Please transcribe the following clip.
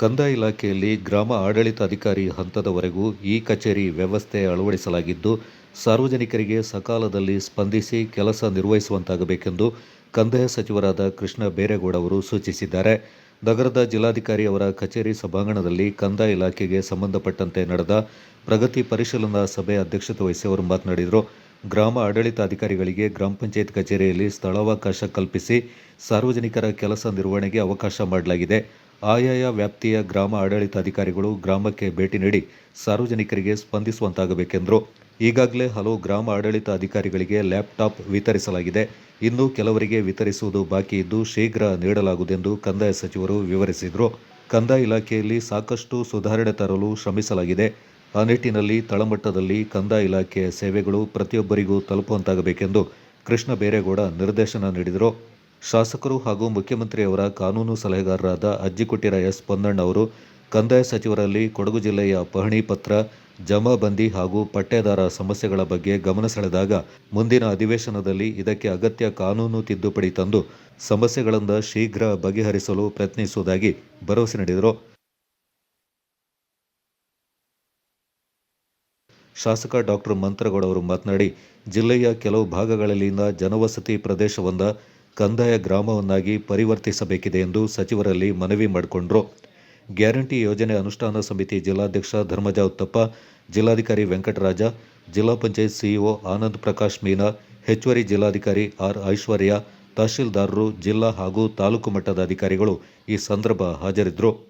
ಕಂದಾಯ ಇಲಾಖೆಯಲ್ಲಿ ಗ್ರಾಮ ಆಡಳಿತಾಧಿಕಾರಿ ಹಂತದವರೆಗೂ ಈ ಕಚೇರಿ ವ್ಯವಸ್ಥೆ ಅಳವಡಿಸಲಾಗಿದ್ದು, ಸಾರ್ವಜನಿಕರಿಗೆ ಸಕಾಲದಲ್ಲಿ ಸ್ಪಂದಿಸಿ ಕೆಲಸ ನಿರ್ವಹಿಸುವಂತಾಗಬೇಕೆಂದು ಕಂದಾಯ ಸಚಿವರಾದ ಕೃಷ್ಣ ಬೈರೇಗೌಡ ಅವರು ಸೂಚಿಸಿದ್ದಾರೆ. ನಗರದ ಜಿಲ್ಲಾಧಿಕಾರಿ ಅವರ ಕಚೇರಿ ಸಭಾಂಗಣದಲ್ಲಿ ಕಂದಾಯ ಇಲಾಖೆಗೆ ಸಂಬಂಧಪಟ್ಟಂತೆ ನಡೆದ ಪ್ರಗತಿ ಪರಿಶೀಲನಾ ಸಭೆ ಅಧ್ಯಕ್ಷತೆ ವಹಿಸಿ ಅವರು ಮಾತನಾಡಿದರು. ಗ್ರಾಮ ಆಡಳಿತಾಧಿಕಾರಿಗಳಿಗೆ ಗ್ರಾಮ ಪಂಚಾಯತ್ ಕಚೇರಿಯಲ್ಲಿ ಸ್ಥಳಾವಕಾಶ ಕಲ್ಪಿಸಿ ಸಾರ್ವಜನಿಕರ ಕೆಲಸ ನಿರ್ವಹಣೆಗೆ ಅವಕಾಶ ಮಾಡಲಾಗಿದೆ. ಆಯಾಯ ವ್ಯಾಪ್ತಿಯ ಗ್ರಾಮ ಆಡಳಿತಾಧಿಕಾರಿಗಳು ಗ್ರಾಮಕ್ಕೆ ಭೇಟಿ ನೀಡಿ ಸಾರ್ವಜನಿಕರಿಗೆ ಸ್ಪಂದಿಸುವಂತಾಗಬೇಕೆಂದರು. ಈಗಾಗಲೇ ಹಲವು ಗ್ರಾಮ ಆಡಳಿತ ಅಧಿಕಾರಿಗಳಿಗೆ ಲ್ಯಾಪ್ಟಾಪ್ ವಿತರಿಸಲಾಗಿದೆ. ಇನ್ನು ಕೆಲವರಿಗೆ ವಿತರಿಸುವುದು ಬಾಕಿ ಇದ್ದು ಶೀಘ್ರ ನೀಡಲಾಗುವುದೆಂದು ಕಂದಾಯ ಸಚಿವರು ವಿವರಿಸಿದರು. ಕಂದಾಯ ಇಲಾಖೆಯಲ್ಲಿ ಸಾಕಷ್ಟು ಸುಧಾರಣೆ ತರಲು ಶ್ರಮಿಸಲಾಗಿದೆ. ಆ ನಿಟ್ಟಿನಲ್ಲಿ ತಳಮಟ್ಟದಲ್ಲಿ ಕಂದಾಯ ಇಲಾಖೆಯ ಸೇವೆಗಳು ಪ್ರತಿಯೊಬ್ಬರಿಗೂ ತಲುಪುವಂತಾಗಬೇಕೆಂದು ಕೃಷ್ಣ ಬೇರೇಗೌಡ ನಿರ್ದೇಶನ ನೀಡಿದರು. ಶಾಸಕರು ಹಾಗೂ ಮುಖ್ಯಮಂತ್ರಿಯವರ ಕಾನೂನು ಸಲಹೆಗಾರರಾದ ಅಜ್ಜಿಕೊಟ್ಟಿರ ಎಸ್ ಪೊನ್ನಣ್ಣ ಅವರು, ಕಂದಾಯ ಸಚಿವರಲ್ಲಿ ಕೊಡಗು ಜಿಲ್ಲೆಯ ಪಹಣಿ ಪತ್ರ ಜಮಾಬಂದಿ ಹಾಗೂ ಪಟ್ಟೆದಾರ ಸಮಸ್ಯೆಗಳ ಬಗ್ಗೆ ಗಮನ ಸೆಳೆದಾಗ ಮುಂದಿನ ಅಧಿವೇಶನದಲ್ಲಿ ಇದಕ್ಕೆ ಅಗತ್ಯ ಕಾನೂನು ತಿದ್ದುಪಡಿ ತಂದು ಸಮಸ್ಯೆಗಳಿಂದ ಶೀಘ್ರ ಬಗೆಹರಿಸಲು ಪ್ರಯತ್ನಿಸುವುದಾಗಿ ಭರವಸೆ ನೀಡಿದರು. ಶಾಸಕ ಡಾಕ್ಟರ್ ಮಂತ್ರಗೌಡ ಅವರು ಮಾತನಾಡಿ, ಜಿಲ್ಲೆಯ ಕೆಲವು ಭಾಗಗಳಲ್ಲಿನ ಜನವಸತಿ ಪ್ರದೇಶವೊಂದ ಕಂದಾಯ ಗ್ರಾಮವನ್ನಾಗಿ ಪರಿವರ್ತಿಸಬೇಕಿದೆ ಎಂದು ಸಚಿವರಲ್ಲಿ ಮನವಿ ಮಾಡಿಕೊಂಡರು. ಗ್ಯಾರಂಟಿ ಯೋಜನೆ ಅನುಷ್ಠಾನ ಸಮಿತಿ ಜಿಲ್ಲಾಧ್ಯಕ್ಷ ಧರ್ಮಜ ಉತ್ತಪ್ಪ, ಜಿಲ್ಲಾಧಿಕಾರಿ ವೆಂಕಟರಾಜ, ಜಿಲ್ಲಾ ಪಂಚಾಯತ್ ಸಿಇಒ ಆನಂದ್ ಪ್ರಕಾಶ್ ಮೀನಾ, ಹೆಚ್ಚುವರಿ ಜಿಲ್ಲಾಧಿಕಾರಿ ಆರ್ ಐಶ್ವರ್ಯ, ತಹಶೀಲ್ದಾರರು, ಜಿಲ್ಲಾ ಹಾಗೂ ತಾಲೂಕು ಮಟ್ಟದ ಅಧಿಕಾರಿಗಳು ಈ ಸಂದರ್ಭ ಹಾಜರಿದ್ದರು